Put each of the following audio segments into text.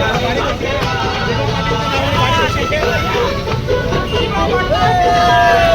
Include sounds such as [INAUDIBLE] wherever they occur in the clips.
Thank you.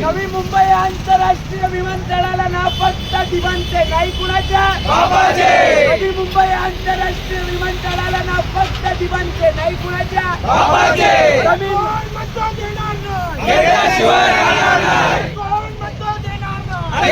Navi Mumbai आंतरराष्ट्रीय विमानतळाला नापत्ता दिवांचे नाही कुणाच्या नवी मुंबई आंतरराष्ट्रीय विमानतळाला नापत्ता दिवांचे नाही कुणाच्या नवीन नाही कोण मतदान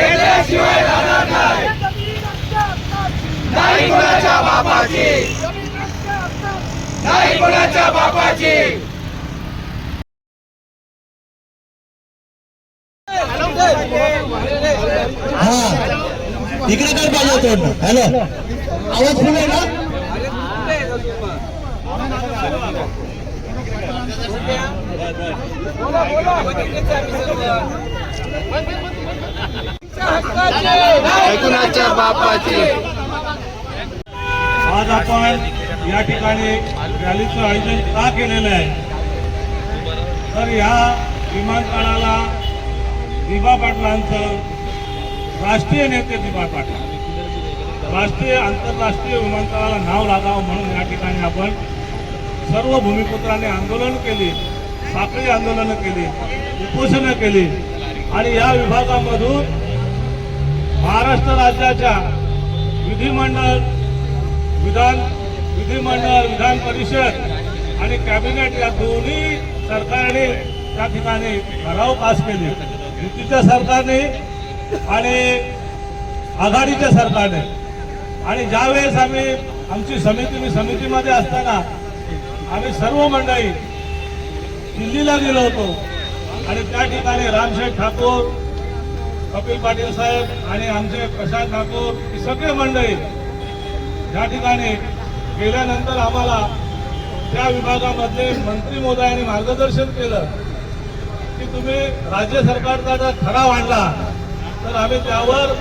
हा. इकडे काय पाहिजे होतं? हॅलो. आवाज फुल आहे ना कोणाच्या बापाची. आज आपण या ठिकाणी रॅलीचं आयोजन का केलेलं आहे? तर या विमानतळाला दिबा पाटलांचं राष्ट्रीय नेते दिबा पाटील. राष्ट्रीय आंतरराष्ट्रीय विमानतळाला नाव लागावं म्हणून या ठिकाणी आपण सर्व भूमिपुत्रांनी आंदोलन केली साखळी आंदोलनं केली उपोषणं केली. आणि या विभागामधून महाराष्ट्र राज्याच्या विधिमंडळ विधान विधिमंडळ विधान परिषद आणि कॅबिनेट या दोन्ही सरकारने त्या ठिकाणी ठराव पास केले. युतीच्या सरकारने आणि आघाडीच्या सरकारने. आणि ज्यावेळेस आम्ही आमची समिती मी समितीमध्ये असताना आम्ही सर्व मंडळी दिल्लीला गेलो होतो. आणि त्या ठिकाणी रामशेठ ठाकूर कपिल पाटील साहेब आणि आमचे प्रशांत ठाकूर ही सगळे मंडळी ज्या ठिकाणी गेल्यानंतर आम्हाला त्या विभागामधले मंत्री मोदयांनी मार्गदर्शन केलं. की तुम्ही राज्य सरकारचा जर ठराव आणला तर आम्ही त्यावर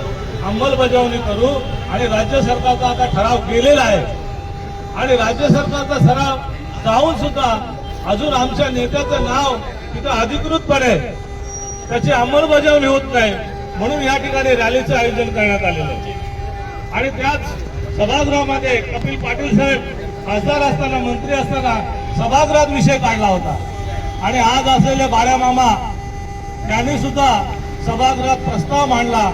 अंमलबजावणी करू आणि राज्य सरकारचा आता ठराव केलेला आहे. आणि राज्य सरकारचा सराव जाऊन सुद्धा अजून आमच्या नेत्याचं नाव तिथं अधिकृतपणे त्याची अंमलबजावणी होत नाही म्हणून या ठिकाणी रॅलीचं आयोजन करण्यात आलेलं आहे. आणि त्याच सभागृहामध्ये कपिल पाटील साहेब खासदार असताना मंत्री असताना सभागृहात विषय काढला होता. आणि आज असलेले बाळ्या मामा त्यांनी सुद्धा सभागृहात प्रस्ताव मांडला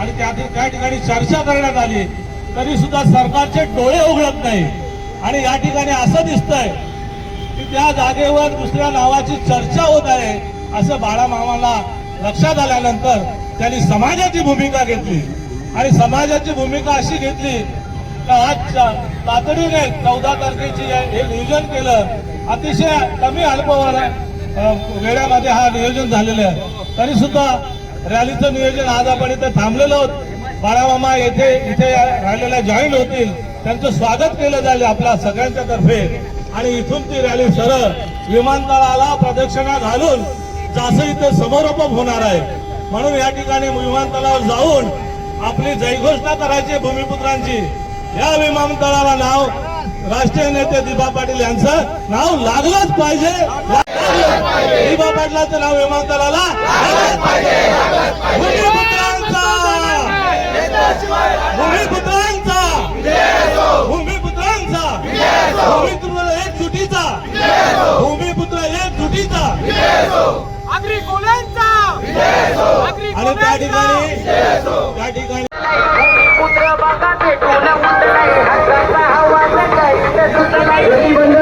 आणि त्यातील त्या ठिकाणी चर्चा करण्यात आली. तरी सुद्धा सरकारचे डोळे उघडत नाही. आणि या ठिकाणी असं दिसतंय की त्या जागेवर दुसऱ्या नावाची चर्चा होत आहे असं बाळामामाला लक्षात आल्यानंतर त्यांनी समाजाची भूमिका घेतली. आणि समाजाची भूमिका अशी घेतली का आज तातडीने चौदा तारखेची हे नियोजन केलं. अतिशय कमी अल्पवर वेळामध्ये हा नियोजन झालेलं आहे. तरी सुद्धा रॅलीचं नियोजन आज आपण इथे थांबलेलो आहोत. बाळामामा येथे इथे राहिलेल्या जॉईन होतील. त्यांचं स्वागत केलं जाईल आपल्या सगळ्यांच्या तर्फे. आणि इथून ती रॅली सरळ विमानतळाला प्रदक्षिणा घालून जसं इथे समारोप होणार आहे. म्हणून या ठिकाणी विमानतळावर जाऊन आपली जयघोषणा करायची भूमिपुत्रांची. या विमानतळाला नाव राष्ट्रीय नेते दिबा पाटील यांचं नाव लागलंच पाहिजे. दिबा पाटलाचं नाव विमानतळाला भूमिपुत्रांचा. भूमिपुत्रांचा. भूमिपुत्रांचा. भूमिपुत्र एक जुटीचा भूमिपुत्र एक जुटीचा आगरी कोल्यांचा. आगरी आणि त्या ठिकाणी त्या ठिकाणी trabalhando.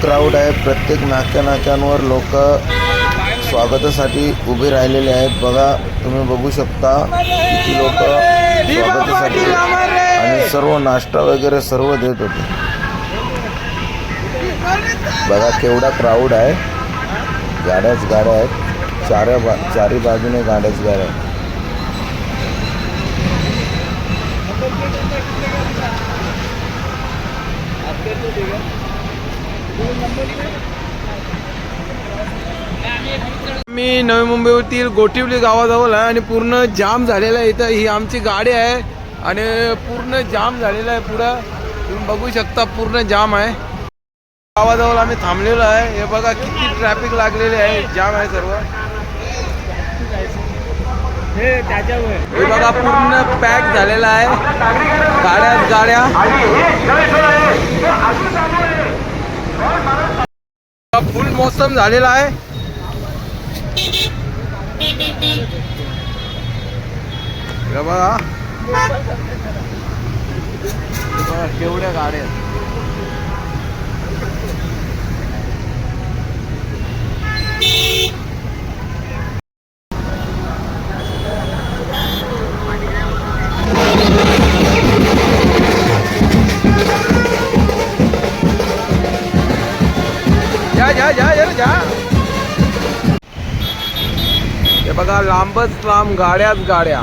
क्राऊड आहे. प्रत्येक नाक्या नाक्यांवर लोक स्वागतासाठी उभे राहिलेले आहेत. बघा तुम्ही बघू शकता किती लोक स्वागतासाठी आणि सर्व नाश्ता वगैरे सर्व देत होते. बघा केवढा क्राऊड आहे. गाड्याच गाड्या आहेत. चार बा चारी बाजूने गाड्याच गाड्या आहेत. मी नवी मुंबईतील गोटिवली गावाजवळ आहे आणि पूर्ण जाम झालेला आहे इथं. ही आमची गाडी आहे आणि पूर्ण जाम झालेला आहे पुढं. तुम्ही बघू शकता पूर्ण जाम आहे. गावाजवळ आम्ही थांबलेलो आहे. हे बघा किती ट्रॅफिक लागलेले आहे. जाम आहे सर्व. हे बघा पूर्ण पॅक झालेला आहे. गाड्या गाड्या. फुल मोसम झालेला आहे. बघा केवढ्या गाड्या आहेत. बघा लांबच लांब गाड्याच गाड्या.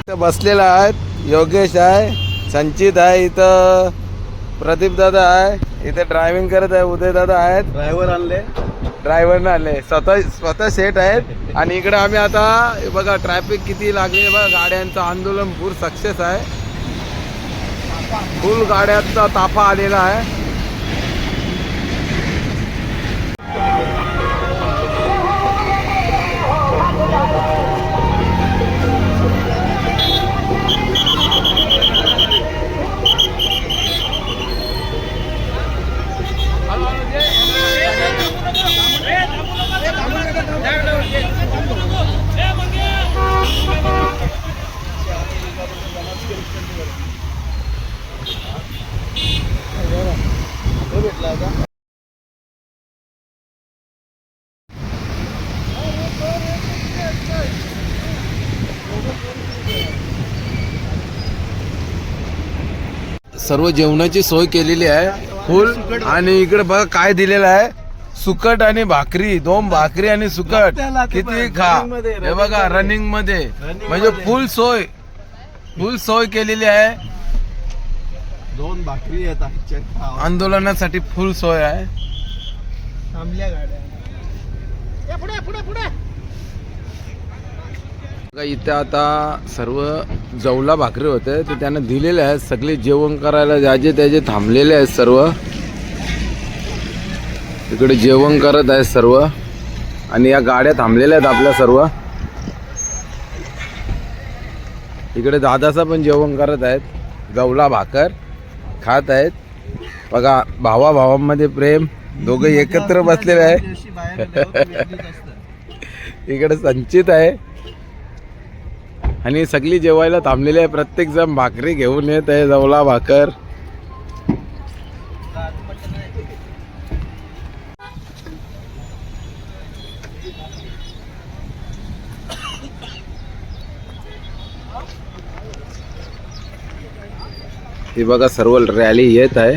इथं बसलेला आहेत योगेश आहे संचित आहे इथं. प्रदीप दादा आहे. इथे ड्रायव्हिंग करत आहे. उदय दादा आहेत. ड्रायव्हर आणले. ड्रायव्हर आले स्वतः स्वतः सेट आहेत. आणि इकडे आम्ही आता हे बघा ट्रॅफिक किती लागली. बघा गाड्यांचं आंदोलन पूर सक्सेस आहे. फुल गाड्यांचा ताफा आलेला आहे. सर्व जेवणाची सोय केलेली आहे. फुल आणि इकडे बघा काय दिलेलं आहे. सुकट आणि भाकरी दोन भाकरी आणि सुकट. किती खा. हे बघा रनिंगमध्ये. म्हणजे फुल सोय. फुल सोय केलेली आहे. दोन भाकरी आंदोलनासाठी फुल सोय आहे. थांबल्या गाड्या. बघा इथे आता सर्व जवला भाकरी होते ते त्यांना दिलेले आहेत. सगळे जेवण करायला ज्याचे त्याचे थांबलेले आहेत सर्व. इकडे जेवण करत आहेत सर्व. आणि या गाड्या थांबलेल्या आहेत आपल्या सर्व. इकडे दादाचा पण जेवण करत आहेत. जवला भाकर खात आहेत. बघा भावा भावांमध्ये प्रेम. दोघं एकत्र बसलेले आहे [LAUGHS] इकडे संचित आहे. आणि सगळी जेवायला थांबलेली आहे. प्रत्येक जण भाकरी घेऊन येत आहे. जवला भाकर. ही बघा सर्व रॅली येत आहे.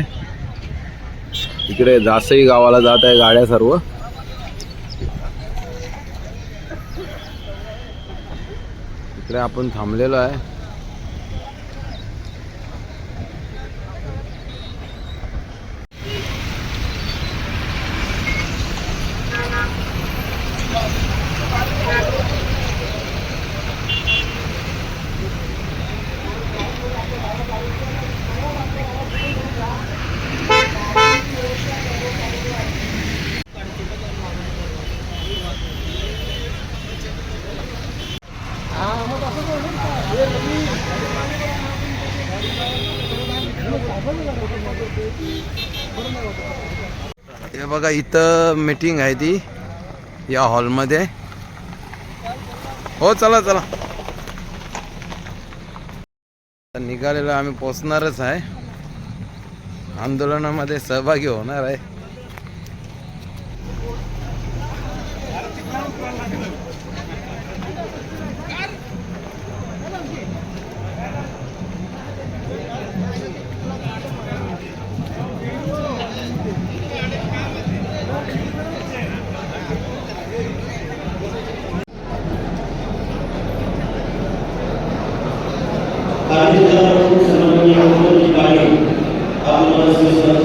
इकडे जासई गावाला जात आहे गाड्या सर्व. इकडे आपण थांबलेलो आहे. हे बघा इथं मीटिंग आहे ती या हॉलमध्ये हो चला चला. निघालेलं आम्ही पोचणारच आहे. आंदोलनामध्ये सहभागी होणार आहे. Senhor,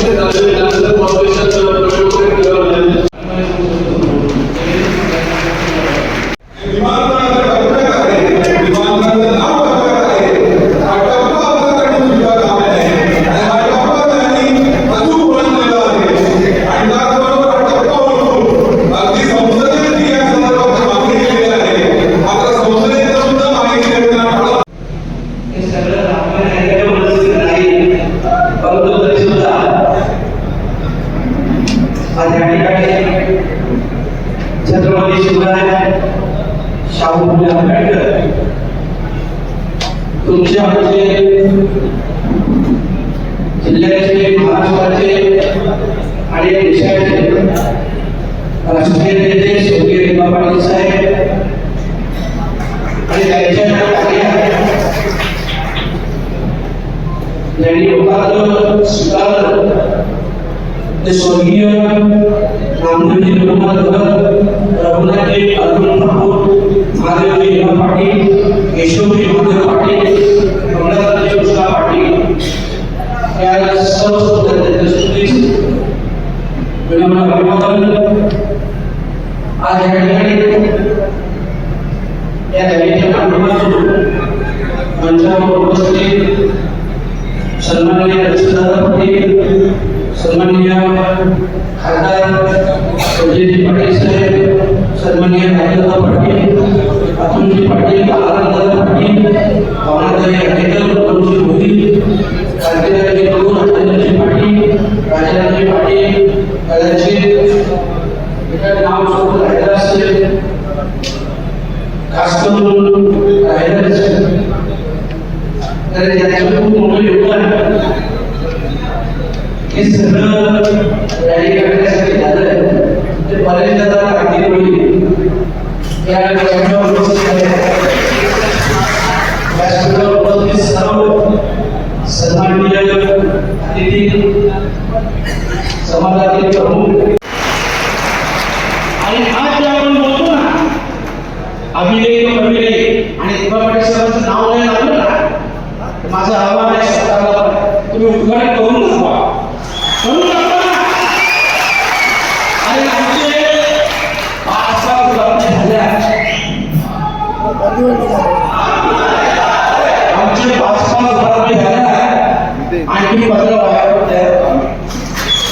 Stelle যে স্বর্গীয় নামগুলি রঘুনাথ রঘুনাথ আব্দুল ঠাকুর মাদেবী এসব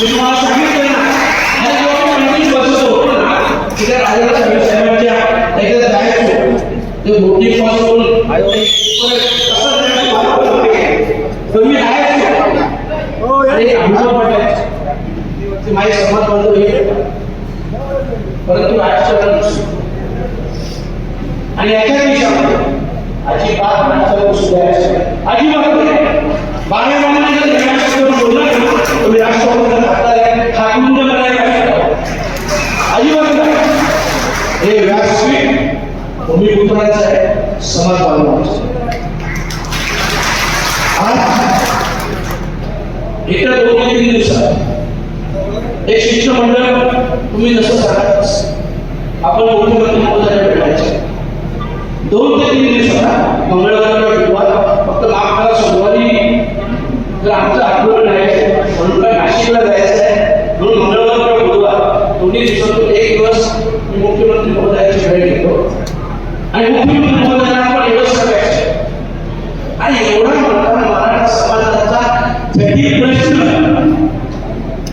मी तुम्हाला सांगितलं ना पंचवीस वर्ष होतो ना तिथे राजाला साहेबांच्या एकदा जायचो. ते येत्या दोन ते तीन दिवसात. एक शिष्टमंडळ तुम्ही जसं सांगा आपण मुख्यमंत्री महोदयाला भेटायचे. दोन ते तीन दिवसात मंगळवारला भेटवा फक्त आम्हाला करा सोमवारी. तर आमचं आठवण आहे म्हणून काय नाशिकला जायचं आहे म्हणून मंगळवार किंवा बुधवार दोन्ही दिवसातून एक दिवस मी मुख्यमंत्री महोदयाची भेट घेतो आणि मुख्यमंत्री महोदयांना आपण एवढंच सांगायचं आणि एवढा मोठा मराठा समाजाचा जटिल प्रश्न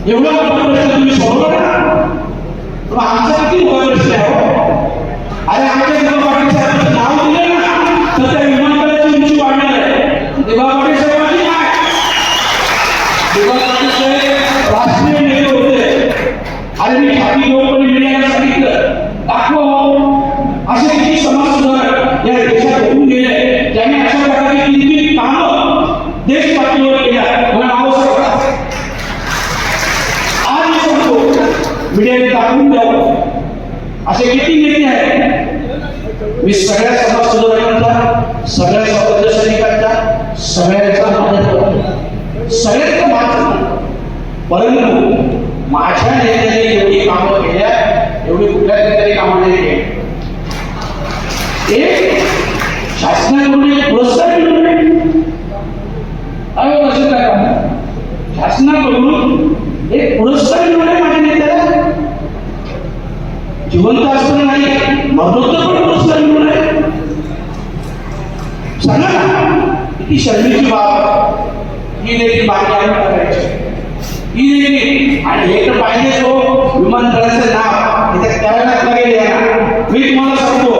एवढा मोठा प्रश्न तुम्ही सोडवला ना मग आमचा किती मोठा प्रश्न आहे हो? अरे आमच्या देवा पाटील साहेबांचं नाव दिलं ना तर त्या विमानतळाची उंची वाढणार आहे देवा पाटील साहेबांची काय देवा पाटील साहेब राष्ट्रीय नेते होते अरे मी छाती घेऊन मीडियाला सांगितलं दाखव असे किती समाज सुधारक या देशात होऊन गेले ज्यांनी अशा प्रकारची किती कामं देश पातळीवर केल्या मला नाव सांगा आज मी सांगतो मीडियाने दाखवून द्यावं असे किती नेते आहेत मी सगळ्या समाज सुधारकांचा सगळ्या स्वातंत्र्य सैनिकांचा सगळ्यांचा मदत करतो सगळ्यांचा मान करतो परंतु माझ्या नेत्याने एवढी कामं केल्या एवढी कुठल्या नेत्याने कामं नाही केली एक शासनाकडून एक पुरस्कार मिळवणे अहो असं काय काम शासनाकडून एक पुरस्कार मिळवणे माझ्या नेत्याला जिवंत असताना नाही मरणोत्तर पण पुरस्कार मिळवणे सांगा ना किती शर्मीची बाब ही देखील मागणी आम्ही करायची. ही देखील आणि हे तर पाहिजे तो हो. विमानतळाचं नाव इथे करायलाच लागेल यार मी तुम्हाला सांगतो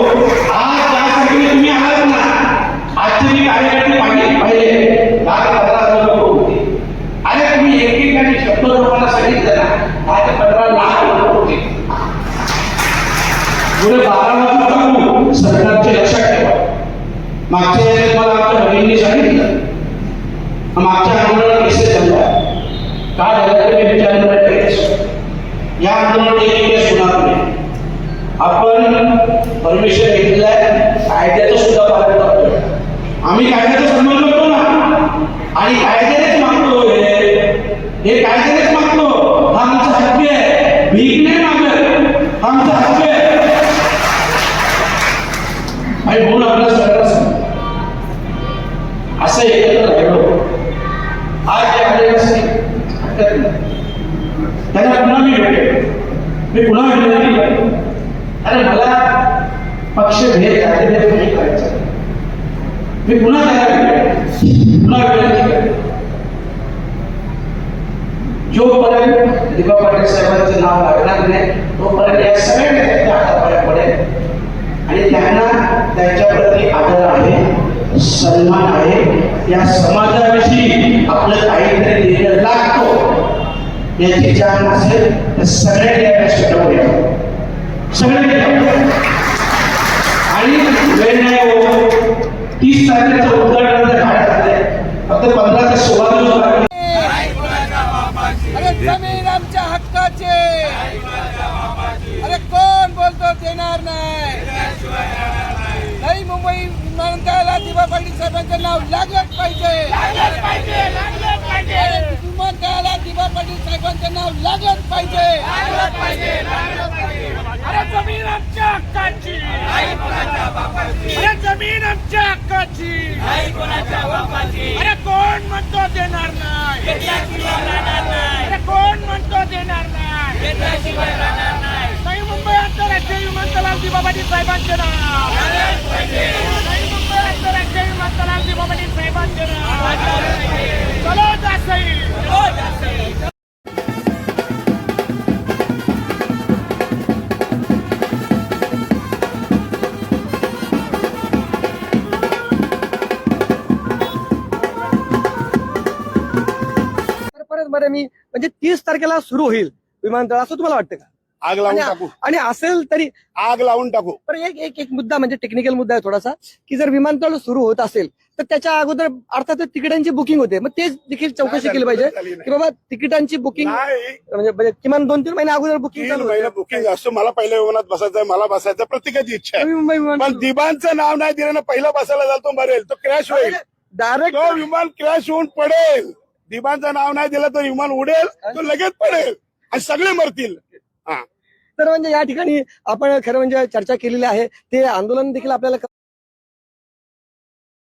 आज त्यासाठी तुम्ही आलात ना आजचे मी कार्यकर्ते पाहिले पाहिले दहा ते पंधरा हजार लोक होते अरे तुम्ही एकेकाने शब्द लोकांना सांगितलं ना दहा ते पंधरा लाख लोक होते पुढे बारा वाजता टाकू सरकारचे लक्षात ठेवा मागच्या वेळेस मला आमच्या बहिणींनी सांगितलं मागच्या आंदोलनात केसेस झाल्या काय झालं ते मी विचारलं नाही केस या आंदोलनात एक केस होणार नाही आपण परमिशन आहे. कायद्याचं सुद्धा पालन करतोय. आम्ही कायद्याचा सन्मान करतो ना. आणि कायद्यानेच मागतो हे. कायद्यानेच मागतो. हा आमचा हक्क आहे. भीक नाही मागत. हा आमचा हक्क आहे. आणि म्हणून आपल्या सगळ्यांना सांग. असं एकत्र राहिलो. आज जे आदिवासी हरकत नाही त्यांना पुन्हा मी भेटेल. मी पुन्हा विनंती पक्ष भेद नाही करायचा. मी पुन्हा त्याला पुन्हा विनंती करेन जोपर्यंत दिबा पाटील साहेबांचं नाव लागणार नाही तोपर्यंत या सगळ्या नेत्यांच्या हातापाया पडेल. आणि त्यांना त्यांच्याप्रती आदर आहे सन्मान आहे. या समाजाविषयी आपलं काहीतरी देणं लागतो. याची जाण असेल तर सगळ्यांनी या सगळ्यांनी आणि वेळ नाही हो. तीस तारखेचं उद्घाटन काय फक्त पंधरा ते सोळा दिवस बाकी. अरे जमीन आमच्या हक्काचे. अरे कोण बोलतो देणार नाही? नाही मुंबई विमानतळाला दिवा पाटील साहेबांचं नाव लागलंच पाहिजे. विमानतळाला दिवा पाटील साहेबांचं नाव लागलंच पाहिजे अरे जमीन आमच्या हक्काची अरे जमीन आमच्या हक्काची. अरे कोण म्हणतो देणार नाही? अरे कोण म्हणतो देणार नाही? नवी मुंबई आंतरराष्ट्रीय विमानतळावर दिबाबाजी साहेबांचे नाव. नवी मुंबई आंतरराष्ट्रीय विमानतळावर दिबाबाजी साहेबांचे नाव. चलो जासई तीस तारखेला सुरू होईल विमानतळ असं तुम्हाला वाटतं का? आग लावून आणि टाकू. आणि असेल तरी आग लावून टाकू. पण एक एक एक मुद्दा म्हणजे टेक्निकल मुद्दा आहे थोडासा की जर विमानतळ सुरू होत असेल तर त्याच्या अगोदर अर्थातच तिकिटांची बुकिंग होते. मग तेच देखील चौकशी केली पाहिजे. की बाबा तिकिटांची बुकिंग नाही. म्हणजे म्हणजे किमान दोन तीन महिने अगोदर बुकिंग तीन चालू महिने. बुकिंग असतो मला पहिल्या विमानात बसायचंय मला बसायचं प्रत्येकाची इच्छा आहे. नवी मुंबई पण दिबांचं नाव नाही दिलं ना पहिला बसायला जातो मरेल. तो क्रॅश होईल. डायरेक्ट तो विमान क्रॅश होऊन पडेल. दिबांचं नाव नाही दिलं तर विमान उडेल तो लगेच पडेल आणि सगळे मरतील. हा. तर म्हणजे या ठिकाणी आपण खरं म्हणजे चर्चा केलेली आहे. ते आंदोलन देखील आपल्याला